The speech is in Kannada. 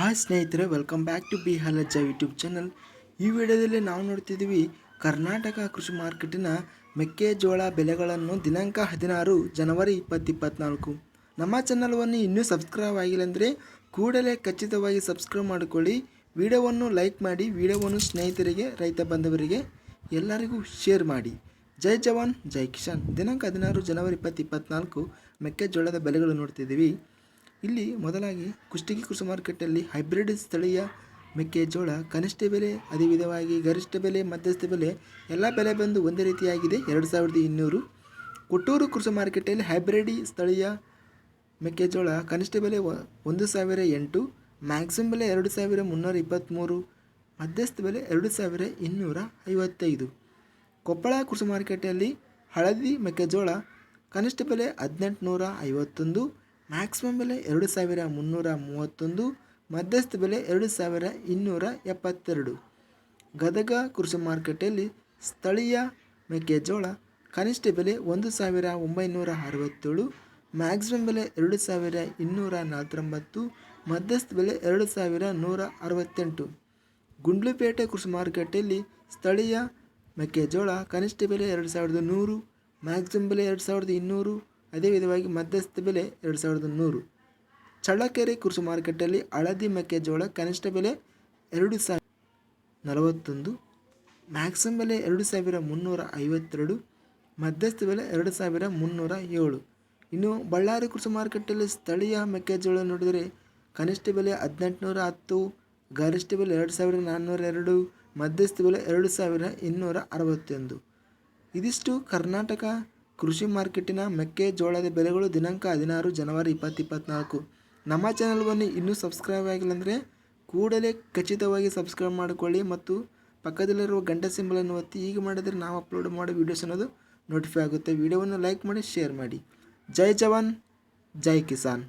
ಹಾಯ್ ಸ್ನೇಹಿತರೆ welcome back to B Halajja YouTube channel ಈ ವಿಡಿಯೋದಲ್ಲಿ ನಾವು ನೋಡ್ತಿದ್ದೀವಿ ಕರ್ನಾಟಕ ಕೃಷಿ ಮಾರ್ಕೆಟಿನ ಮೆಕ್ಕೆಜೋಳ ಬೆಲೆಗಳನ್ನು ದಿನಾಂಕ ಹದಿನಾರು ಜನವರಿ ಇಪ್ಪತ್ತಿಪ್ಪತ್ನಾಲ್ಕು. ನಮ್ಮ ಚಾನಲ್ವನ್ನು ಇನ್ನೂ ಸಬ್ಸ್ಕ್ರೈಬ್ ಆಗಿಲ್ಲ ಅಂದರೆ ಕೂಡಲೇ ಖಚಿತವಾಗಿ ಸಬ್ಸ್ಕ್ರೈಬ್ ಮಾಡಿಕೊಳ್ಳಿ. ವಿಡಿಯೋವನ್ನು ಲೈಕ್ ಮಾಡಿ, ವಿಡಿಯೋವನ್ನು ಸ್ನೇಹಿತರಿಗೆ, ರೈತ ಬಂಧವರಿಗೆ ಎಲ್ಲರಿಗೂ ಶೇರ್ ಮಾಡಿ. ಜೈ ಜವಾನ್, ಜೈ ಕಿಶಾನ್ ದಿನಾಂಕ ಹದಿನಾರು ಜನವರಿ ಇಪ್ಪತ್ತಿಪ್ಪತ್ನಾಲ್ಕು, ಮೆಕ್ಕೆಜೋಳದ ಬೆಲೆಗಳು ನೋಡ್ತಿದ್ದೀವಿ. ಇಲ್ಲಿ ಮೊದಲಾಗಿ ಕುಷ್ಟಗಿ ಕೃಷಿ ಮಾರುಕಟ್ಟೆಯಲ್ಲಿ ಹೈಬ್ರಿಡ್ ಸ್ಥಳೀಯ ಮೆಕ್ಕೆಜೋಳ ಕನಿಷ್ಠ ಬೆಲೆ ಅದೇ ವಿಧವಾಗಿ ಗರಿಷ್ಠ ಬೆಲೆ, ಮಧ್ಯಸ್ಥ ಬೆಲೆ ಎಲ್ಲ ಬೆಲೆ ಬಂದು ಒಂದೇ ರೀತಿಯಾಗಿದೆ. ಎರಡು ಸಾವಿರದ ಇನ್ನೂರು ಕೊಟ್ಟೂರು ಕೃಷಿ ಮಾರುಕಟ್ಟೆಯಲ್ಲಿ ಹೈಬ್ರಿಡ್ ಸ್ಥಳೀಯ ಮೆಕ್ಕೆಜೋಳ ಕನಿಷ್ಠ ಬೆಲೆ ಒಂದು ಸಾವಿರ ಎಂಟು, ಮ್ಯಾಕ್ಸಿಮಮ್ ಬೆಲೆ ಎರಡು ಸಾವಿರ ಮುನ್ನೂರ ಇಪ್ಪತ್ತ್ಮೂರು ಮಧ್ಯಸ್ಥ ಬೆಲೆ ಎರಡು ಸಾವಿರ ಇನ್ನೂರ ಐವತ್ತೈದು. ಕೊಪ್ಪಳ ಕೃಷಿ ಮಾರುಕಟ್ಟೆಯಲ್ಲಿ ಹಳದಿ ಮೆಕ್ಕೆಜೋಳ ಕನಿಷ್ಠ ಬೆಲೆ ಹದಿನೆಂಟುನೂರ ಐವತ್ತೊಂದು ಮ್ಯಾಕ್ಸಿಮಮ್ ಬೆಲೆ ಎರಡು ಸಾವಿರ ಮುನ್ನೂರ ಮೂವತ್ತೊಂದು, ಮಧ್ಯಸ್ಥ ಬೆಲೆ ಎರಡು ಸಾವಿರ ಇನ್ನೂರ ಎಪ್ಪತ್ತೆರಡು. ಗದಗ ಕೃಷಿ ಮಾರುಕಟ್ಟೆಯಲ್ಲಿ ಸ್ಥಳೀಯ ಮೆಕ್ಕೆಜೋಳ ಕನಿಷ್ಠ ಬೆಲೆ ಒಂದು ಸಾವಿರ ಒಂಬೈನೂರ ಅರವತ್ತೇಳು ಮ್ಯಾಕ್ಸಿಮಮ್ ಬೆಲೆ ಎರಡು ಸಾವಿರ ಇನ್ನೂರ ನಲವತ್ತೊಂಬತ್ತು ಮಧ್ಯಸ್ಥ ಬೆಲೆ ಎರಡು ಸಾವಿರ ನೂರ ಅರವತ್ತೆಂಟು. ಗುಂಡ್ಲುಪೇಟೆ ಕೃಷಿ ಮಾರುಕಟ್ಟೆಯಲ್ಲಿ ಸ್ಥಳೀಯ ಮೆಕ್ಕೆಜೋಳ ಕನಿಷ್ಠ ಬೆಲೆ ಎರಡು ಸಾವಿರದ ನೂರು ಮ್ಯಾಕ್ಸಿಮಮ್ ಬೆಲೆ ಎರಡು ಸಾವಿರದ ಇನ್ನೂರು ಅದೇ ವಿಧವಾಗಿ ಮಧ್ಯಸ್ಥ ಬೆಲೆ ಎರಡು ಸಾವಿರದ ನೂರು. ಚಳ್ಳಕೆರೆ ಕೃಷಿ ಮಾರುಕಟ್ಟೆಯಲ್ಲಿ ಹಳದಿ ಮೆಕ್ಕೆಜೋಳ ಕನಿಷ್ಠ ಬೆಲೆ ಎರಡು ಸಾವಿರ ನಲವತ್ತೊಂದು. ಮ್ಯಾಕ್ಸಿಮಮ್ ಬೆಲೆ ಎರಡು ಸಾವಿರ ಮುನ್ನೂರ ಐವತ್ತೆರಡು. ಮಧ್ಯಸ್ಥ ಬೆಲೆ ಎರಡು ಸಾವಿರ ಮುನ್ನೂರ ಏಳು. ಇನ್ನು ಬಳ್ಳಾರಿ ಕೃಷಿ ಮಾರುಕಟ್ಟೆಯಲ್ಲಿ ಸ್ಥಳೀಯ ಮೆಕ್ಕೆಜೋಳ ನೋಡಿದರೆ ಕನಿಷ್ಠ ಬೆಲೆ ಹದಿನೆಂಟುನೂರ ಹತ್ತು, ಗರಿಷ್ಠ ಬೆಲೆ ಎರಡು ಸಾವಿರದ ನಾನ್ನೂರ ಎರಡು, ಮಧ್ಯಸ್ಥ ಬೆಲೆ ಎರಡು ಸಾವಿರ ಇನ್ನೂರ ಅರವತ್ತೊಂದು. ಇದಿಷ್ಟು ಕರ್ನಾಟಕ ಕೃಷಿ ಮಾರ್ಕೆಟಿನ ಮೆಕ್ಕೆಜೋಳದ ಬೆಲೆಗಳು ದಿನಾಂಕ ಹದಿನಾರು ಜನವರಿ ಇಪ್ಪತ್ತಿಪ್ಪತ್ನಾಲ್ಕು. ನಮ್ಮ ಚಾನಲ್ವನ್ನು ಇನ್ನೂ ಸಬ್ಸ್ಕ್ರೈಬ್ ಆಗಿಲ್ಲ ಅಂದರೆ ಕೂಡಲೇ ಖಚಿತವಾಗಿ ಸಬ್ಸ್ಕ್ರೈಬ್ ಮಾಡಿಕೊಳ್ಳಿ ಮತ್ತು ಪಕ್ಕದಲ್ಲಿರುವ ಗಂಟೆ ಸಿಂಬಲನ್ನು ಒತ್ತಿ. ಈಗ ಮಾಡಿದರೆ ನಾವು ಅಪ್ಲೋಡ್ ಮಾಡೋ ವೀಡಿಯೋಸ್ ಅನ್ನೋದು ನೋಟಿಫೈ ಆಗುತ್ತೆ. ವಿಡಿಯೋವನ್ನು ಲೈಕ್ ಮಾಡಿ ಶೇರ್ ಮಾಡಿ. ಜೈ ಜವಾನ್, ಜೈ ಕಿಸಾನ್.